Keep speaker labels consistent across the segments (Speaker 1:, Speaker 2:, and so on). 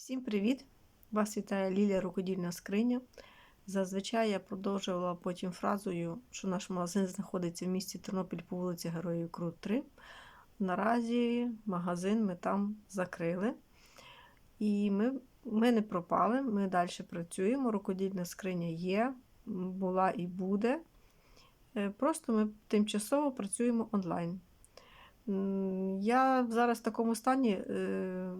Speaker 1: Всім привіт! Вас вітає Лілія Рукодільна скриня. Зазвичай я продовжувала потім фразою, що наш магазин знаходиться в місті Тернопіль по вулиці Героїв Крут 3. Наразі магазин ми там закрили. І ми, ми не пропали, ми далі працюємо. Рукодільна скриня є, була і буде. Е, Просто ми тимчасово працюємо онлайн. Я зараз в такому стані е,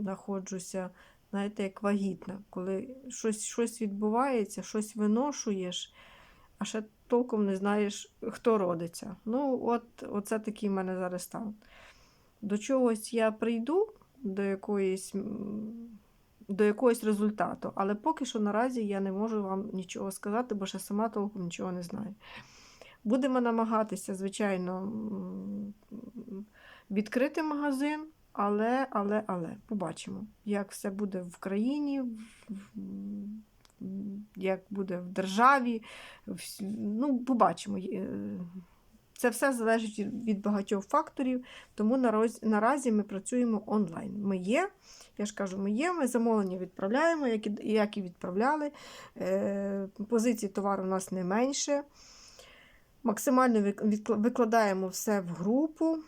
Speaker 1: знаходжуся, знаєте, як вагітна, коли щось, щось відбувається, щось виношуєш, а ще толком не знаєш, хто родиться. Ну, от оце такий в мене зараз стан. До чогось я прийду, до якоїсь, до якогось результату, але поки що наразі я не можу вам нічого сказати, бо ще сама толком нічого не знаю. Будемо намагатися, звичайно, відкрити магазин, але, але, але побачимо, як все буде в країні, як буде в державі. Ну, побачимо. Це все залежить від- багатьох факторів, тому наразі, ми працюємо онлайн. Ми є, я ж кажу, ми є, ми замовлення відправляємо, як і, відправляли. Е, позицій товару у нас не менше. Максимально викладаємо все в групу.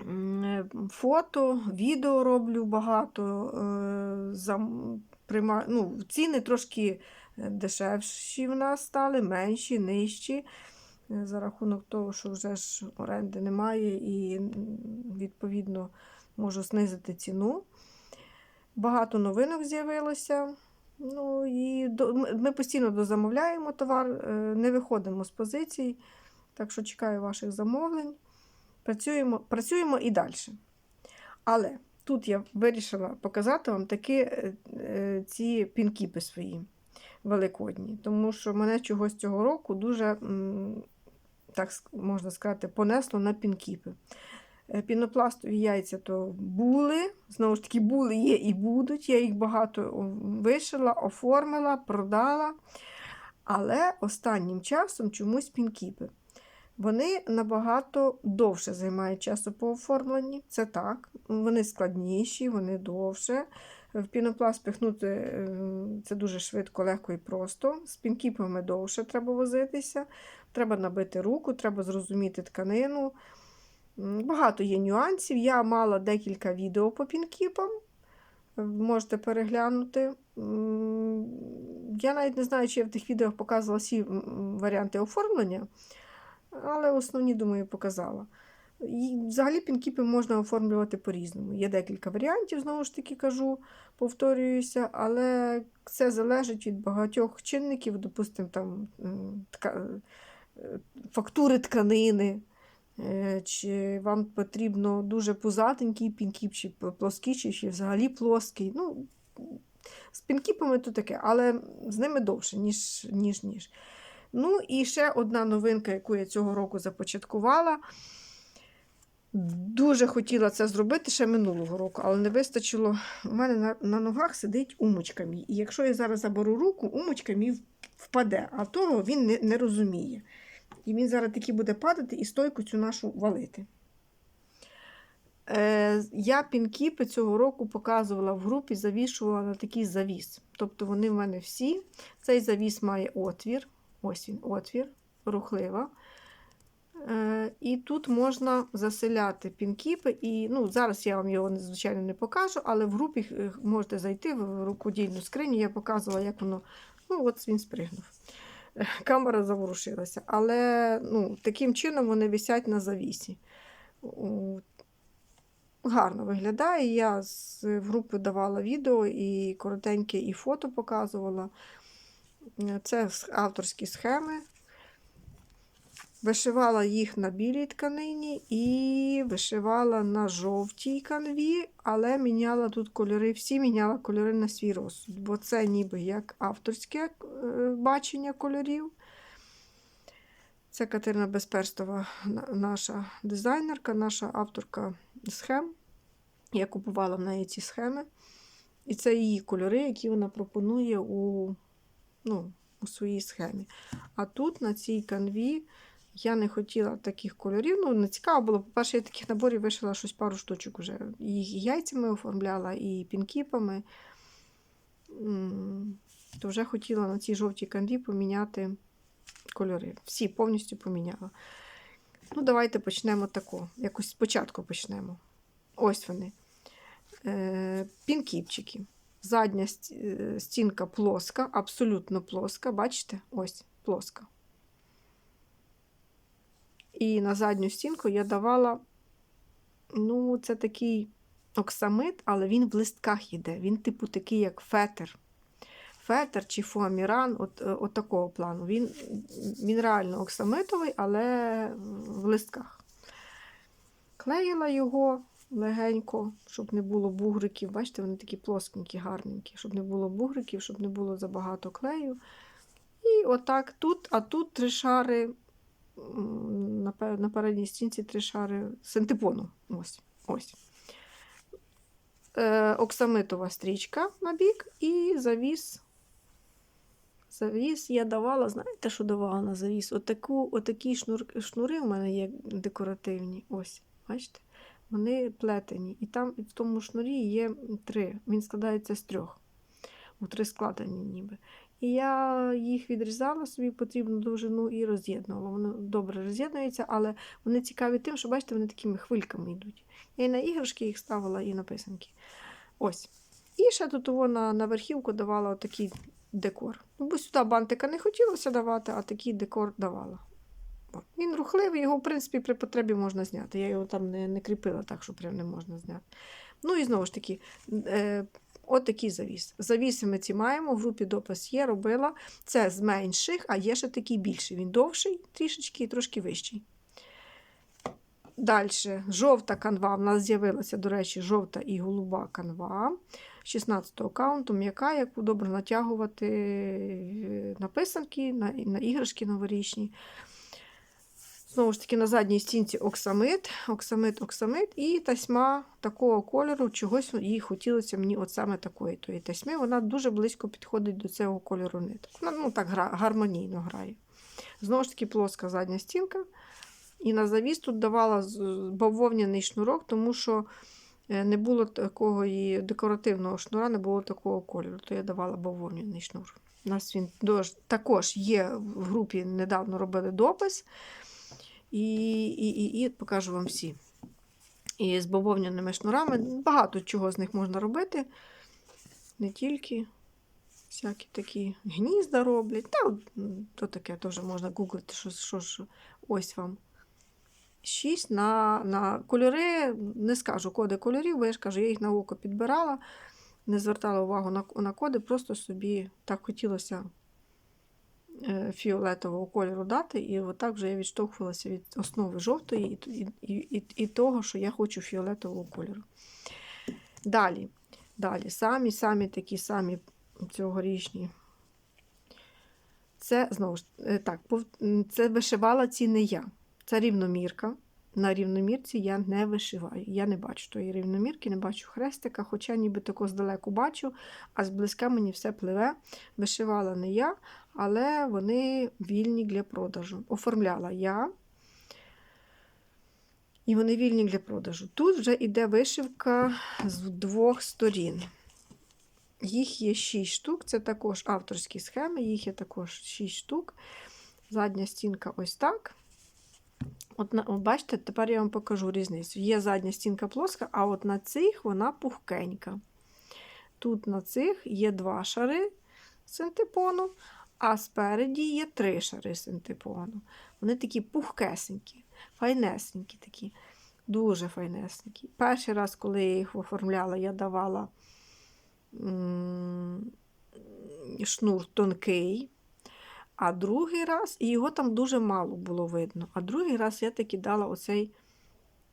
Speaker 1: Е, Фото, відео роблю багато. е, ну, ціни трошки е, дешевші в нас стали, менші, нижчі. За рахунок того, що вже ж оренди немає, і відповідно можу знизити ціну. Багато новинок з'явилося. Ну, і до, ми- постійно дозамовляємо товар, е, не виходимо з позицій, так що чекаю ваших замовлень. Працюємо, працюємо і далі. Але тут я вирішила показати вам такі е, е, ці пінкіпи свої великодні, тому що мене чогось цього року дуже, так можна сказати, понесло на пінкіпи. Е, Пінопластові яйця то були, знову ж таки, були, є і будуть. Я їх багато вишила, оформила, продала. Але останнім часом чомусь пінкіпи. Вони набагато довше займають часу по оформленні. Це так. Вони складніші, вони довше. В пінопласт пихнути е, це дуже швидко, легко і просто. З пінкіпами довше треба возитися. Треба набити руку, треба зрозуміти тканину. Багато є нюансів. Я мала декілька відео по пінкіпам. Можете переглянути. Я навіть не знаю, чи я в тих відео показувала всі варіанти оформлення, але основні, думаю, показала. І взагалі пінкіпи можна оформлювати по-різному. Є декілька варіантів, знову ж таки кажу, повторююся, але це залежить від багатьох чинників, допустимо, там е, фактури тканини. Е, Чи вам потрібно дуже пузатенький пінкіп, чи плоский, чи взагалі плоский. Ну, з пінкіпами то таке, але з ними довше, ніж ніж. ніж. Ну і ще одна новинка, яку я цього року започаткувала. Дуже хотіла це зробити ще минулого року, але не вистачило. У мене на, на ногах сидить умочка мій. І якщо я зараз заберу руку, умочка мій впаде, а того він не, не розуміє. І він зараз таки буде падати і стойку цю нашу валити. Е, я пінкіпи цього року показувала в групі, завішувала на такий завіс. Тобто вони в мене всі. Цей завіс має отвір. Ось він, отвір, рухлива. Е, і тут можна заселяти пінкіпи. І, ну, зараз я вам його, звичайно, не покажу, але в групі е, можете зайти в рукодільну скриню. Я показувала, як воно. Ну, от він спригнув. Камера заворушилася. Але ну, таким чином вони висять на завісі. Гарно виглядає. Я з групи давала відео і коротеньке, і фото показувала. Це авторські схеми. Вишивала їх на білій тканині і вишивала на жовтій канві, але міняла тут кольори, всі міняла кольори на свій розсуд, бо це ніби як авторське е, бачення кольорів. Це Катерина Безперстова, наша дизайнерка, наша авторка схем. Я купувала в неї ці схеми. І це її кольори, які вона пропонує у, ну, у своїй схемі. А тут на цій канві Я не хотіла таких кольорів. Ну, не цікаво було. По-перше, я таких наборів вишила щось пару штучок уже. Їх і яйцями оформляла, і пінкіпами. То вже хотіла на цій жовтій канві поміняти кольори. Всі повністю поміняла. Ну, давайте почнемо тако. Якось спочатку почнемо. Ось вони. Е, пінкіпчики. Задня е, стінка плоска, абсолютно плоска. Бачите? Ось плоска. І на задню стінку я давала, ну, це такий оксамит, але він в листках йде. Він, типу, такий, як фетер. Фетер чи фуаміран, от, е, от такого плану. Він, він реально оксамитовий, але в листках. Клеїла його легенько, щоб не було бугриків. Бачите, вони такі плоскенькі, гарненькі, щоб не було бугриків, щоб не було забагато клею. І отак тут, а тут три шари, на, передній стінці три шари синтепону. Ось. ось. Е, оксамитова стрічка на бік і завіс. Завіс я давала, знаєте, що давала на завіс? Отаку, отакі шнур, шнури у мене є декоративні. Ось, бачите? Вони плетені. І там в тому шнурі є три. Він складається з трьох. У три складені ніби. І я їх відрізала собі потрібну довжину і роз'єднувала. Воно добре роз'єднується, але вони цікаві тим, що бачите, вони такими хвильками йдуть. Я і на іграшки їх ставила, і на писанки. Ось. І ще тут вона на верхівку давала отакий декор. Ну, бо сюди бантика не хотілося давати, а такий декор давала. Він рухливий, його, в принципі, при потребі можна зняти. Я його там не, не кріпила так, що прям не можна зняти. Ну і знову ж таки, е, от такий завіс. Завіси ми ці маємо, в групі допис є, робила. Це з менших, а є ще такий більший. Він довший трішечки і трошки вищий. Далі, жовта канва. У нас з'явилася, до речі, жовта і голуба канва. 16-го каунту, м'яка, яку добре натягувати е, на писанки, на, на іграшки новорічні. Знову ж таки, на задній стінці оксамит, оксамит, оксамит і тасьма такого кольору, чогось їй хотілося мені от саме такої тої тасьми. Вона дуже близько підходить до цього кольору ниток. Вона ну, так гармонійно грає. Знову ж таки, плоска задня стінка. І на завіс тут давала бавовняний шнурок, тому що е, не було такого і декоративного шнура, не було такого кольору, то я давала бавовняний шнур. У нас він також є в групі, недавно робили допис. І, і, і, і покажу вам всі. І з бавовняними шнурами багато чого з них можна робити. Не тільки всякі такі гнізда роблять. Та, то таке теж можна гуглити, що, що ж ось вам. Шість на, на кольори, не скажу коди кольорів, бо я ж кажу, я їх на око підбирала, не звертала увагу на, на коди, просто собі так хотілося фіолетового кольору дати, і отак вже я відштовхувалася від основи жовтої і, і, і, і, того, що я хочу фіолетового кольору. Далі, далі, самі самі такі самі цьогорічні. Це знову ж е, так, це вишивала ці не я. Це рівномірка. На рівномірці я не вишиваю. Я не бачу тої рівномірки, не бачу хрестика, хоча ніби тако здалеку бачу, а зблизька мені все пливе. Вишивала не я, але вони вільні для продажу. Оформляла я. І вони вільні для продажу. Тут вже йде вишивка з двох сторін. Їх є 6 штук, це також авторські схеми, їх є також 6 штук. Задня стінка ось так. От, бачите, тепер я вам покажу різницю. Є задня стінка плоска, а от на цих вона пухкенька. Тут на цих є два шари синтепону, а спереді є три шари синтепону. Вони такі пухкесенькі, файнесенькі такі, дуже файнесенькі. Перший раз, коли я їх оформляла, я давала шнур тонкий. А другий раз, і його там дуже мало було видно. А другий раз я таки дала оцей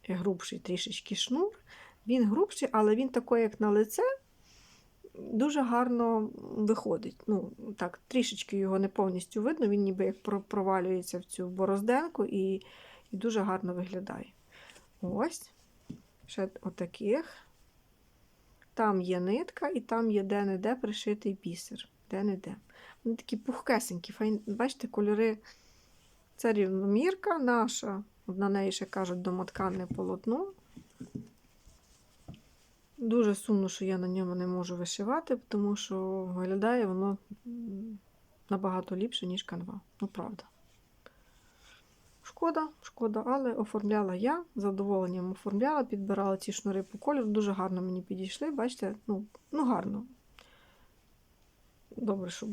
Speaker 1: грубший трішечки шнур. Він грубший, але він такий, як на лице, дуже гарно виходить. Ну, так, трішечки його не повністю видно, він ніби як провалюється в цю борозденку і, і дуже гарно виглядає. Ось. Ще отаких. Там є нитка, і там є де-не-де пришитий бісер. Де-не-де. Вони такі пухкесенькі, файн... бачите, кольори. Це рівномірка наша. На неї ще кажуть домотканне полотно. Дуже сумно, що я на ньому не можу вишивати, тому що виглядає воно набагато ліпше, ніж канва. Ну, правда. Шкода, шкода, але оформляла я, з задоволенням оформляла, підбирала ці шнури по кольору. Дуже гарно мені підійшли. Бачите, ну, ну гарно. Добре, що.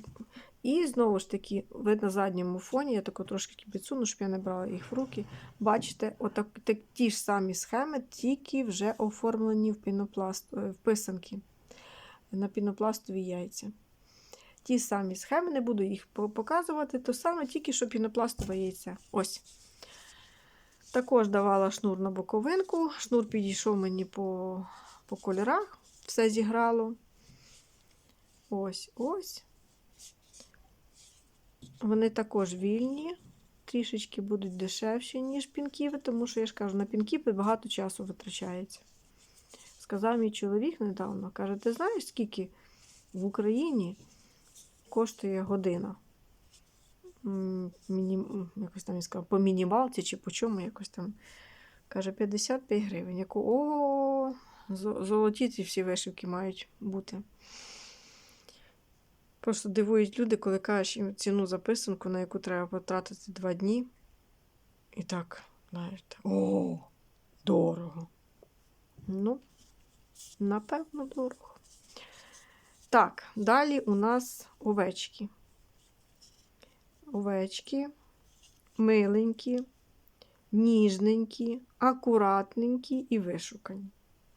Speaker 1: І знову ж таки, ви на задньому фоні, я тако трошки підсуну, щоб я не брала їх в руки. Бачите, отак, так, ті ж самі схеми, тільки вже оформлені в пінопласт, е, в писанки на пінопластові яйця. Ті самі схеми, не буду їх показувати, то саме тільки що пінопластове яйце. Ось. Також давала шнур на боковинку. Шнур підійшов мені по, по кольорах, все зіграло. Ось, ось. Вони також вільні, трішечки будуть дешевші, ніж пінківи, тому що я ж кажу, на пінківи багато часу витрачається. Сказав мій чоловік недавно, каже, ти знаєш, скільки в Україні коштує година? Міні... Якось там він сказав, по мінімалці чи по чому якось там. Каже, 55 гривень. Яку о, золоті ці всі вишивки мають бути. Просто дивують люди, коли кажеш їм ціну за писанку, на яку треба потратити два дні. І так, знаєте, о, дорого. Ну, напевно, дорого. Так, далі у нас овечки. Овечки миленькі, ніжненькі, акуратненькі і вишукані.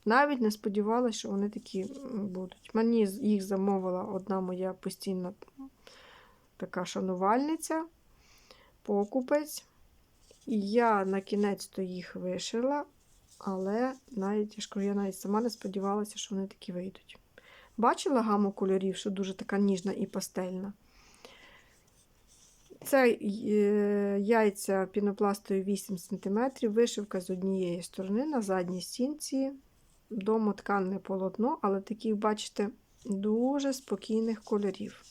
Speaker 1: Навіть не сподівалася, що вони такі будуть. Мені їх замовила одна моя постійна така шанувальниця, покупець. І я на кінець то їх вишила, але навіть я ж кажу, я навіть сама не сподівалася, що вони такі вийдуть. Бачила гаму кольорів, що дуже така ніжна і пастельна. Це е, яйця пінопластові 8 см, вишивка з однієї сторони на задній стінці, домотканне полотно, але таких, бачите, дуже спокійних кольорів.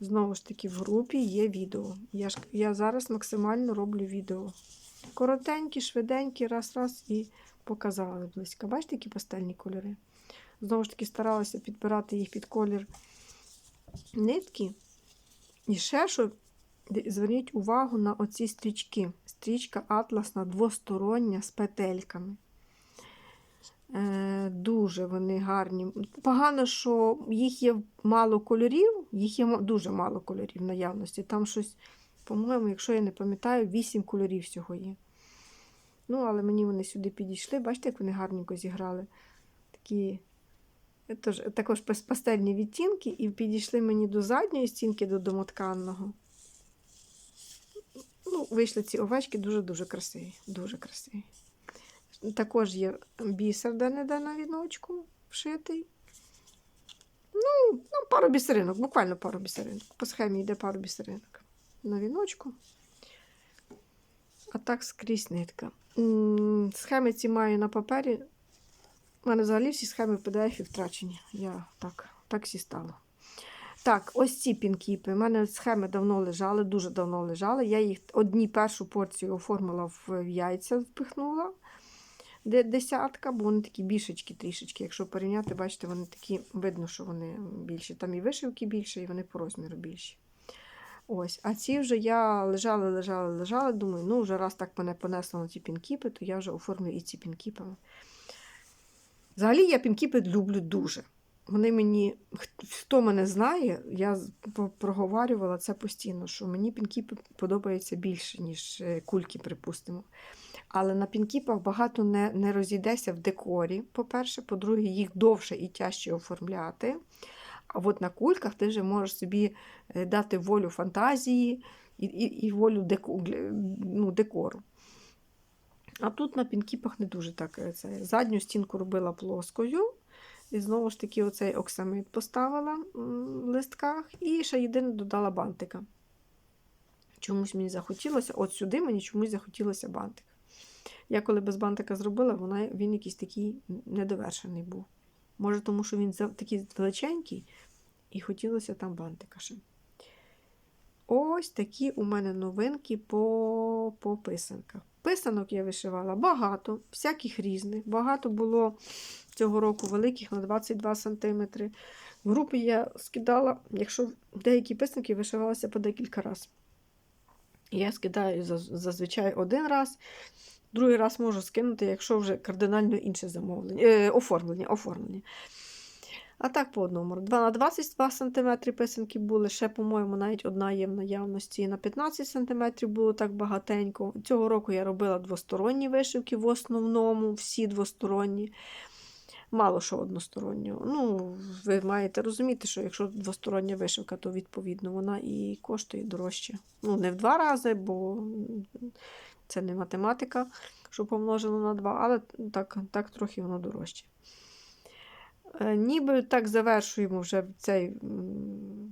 Speaker 1: Знову ж таки, в групі є відео. Я, ж, я зараз максимально роблю відео. Коротенькі, швиденькі, раз-раз і показала близько. Бачите, які пастельні кольори? Знову ж таки, старалася підбирати їх під колір нитки. І ще що, зверніть увагу на оці стрічки. Стрічка атласна двостороння з петельками. Е, дуже вони гарні. Погано, що їх є мало кольорів, їх є дуже мало кольорів наявності. Там щось, по-моєму, якщо я не пам'ятаю, 8 кольорів всього є. Ну, але мені вони сюди підійшли. Бачите, як вони гарненько зіграли. Такі е, тож, також пастельні відтінки, і підійшли мені до задньої стінки, до домотканного. Ну, вийшли ці овечки дуже-дуже красиві. Дуже красиві. Також є бісер де-не-де на віночку вшитий. Ну, ну, пару бісеринок, буквально пару бісеринок. По схемі йде пару бісеринок на віночку. А так скрізь нитка. Схеми ці маю на папері. У мене взагалі всі схеми PDF втрачені. Я так, так всі стало. Так, ось ці пінкіпи. У мене схеми давно лежали, дуже давно лежали. Я їх одні першу порцію оформила в яйця, впихнула. Де десятка, бо вони такі більшечки трішечки. Якщо порівняти, бачите, вони такі, видно, що вони більші. Там і вишивки більше, і вони по розміру більші. Ось, а ці вже я лежала, лежала, лежала. Думаю, ну вже раз так мене понесло на ці пінкіпи, то я вже оформлю і ці пінкіпи. Взагалі я пінкіпи люблю дуже. Вони мені, хто мене знає, я проговорювала це постійно, що мені пінкіпи подобаються більше, ніж е, кульки, припустимо. Але на пінкіпах багато не, не розійдеся в декорі, по-перше, по-друге, їх довше і тяжче оформляти. А от на кульках ти вже можеш собі е, дати волю фантазії і, і, і волю деку, ну, декору. А тут на пінкіпах не дуже так. е, Це. Задню стінку робила плоскою. І знову ж таки, оцей оксамит поставила в листках. І ще єдине додала бантика. Чомусь мені захотілося, от сюди мені чомусь захотілося бантик. Я коли без бантика зробила, вона, він якийсь такий недовершений був. Може, тому що він такий величенький, і хотілося там бантика ще. ось такі у мене новинки по, по писанках. Писанок я вишивала багато, всяких різних. Багато було цього року великих на 22 см. В групі я скидала, якщо деякі писанки вишивалися по декілька разів. Я скидаю зазвичай один раз, другий раз можу скинути, якщо вже кардинально інше замовлення, е, оформлення, оформлення. А так по одному. 2 на 22 см писанки були, ще, по-моєму, навіть одна є в наявності. На 15 см було так багатенько. Цього року я робила двосторонні вишивки в основному, всі двосторонні. Мало що одностороннього. Ну, ви маєте розуміти, що якщо двостороння вишивка, то відповідно вона і коштує дорожче. Ну, не в два рази, бо це не математика, що помножено на два, але так, так трохи воно дорожче. Е, Ніби так завершуємо вже цей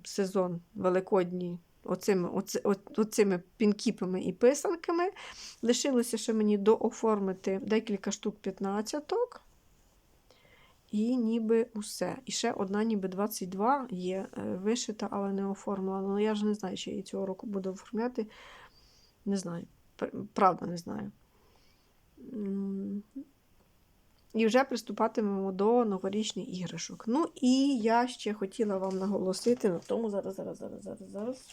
Speaker 1: сезон великодній оцими, оці, оцими пінкіпами і писанками. Лишилося ще мені дооформити декілька штук 15 і ніби усе. І ще одна, ніби 22 є е, вишита, але не оформлена. Ну я ж не знаю, чи я її цього року буду оформляти. Не знаю. Пр- Правда, не знаю. І вже приступатимемо до новорічних іграшок. Ну і я ще хотіла вам наголосити на тому, зараз, зараз, зараз, зараз, зараз.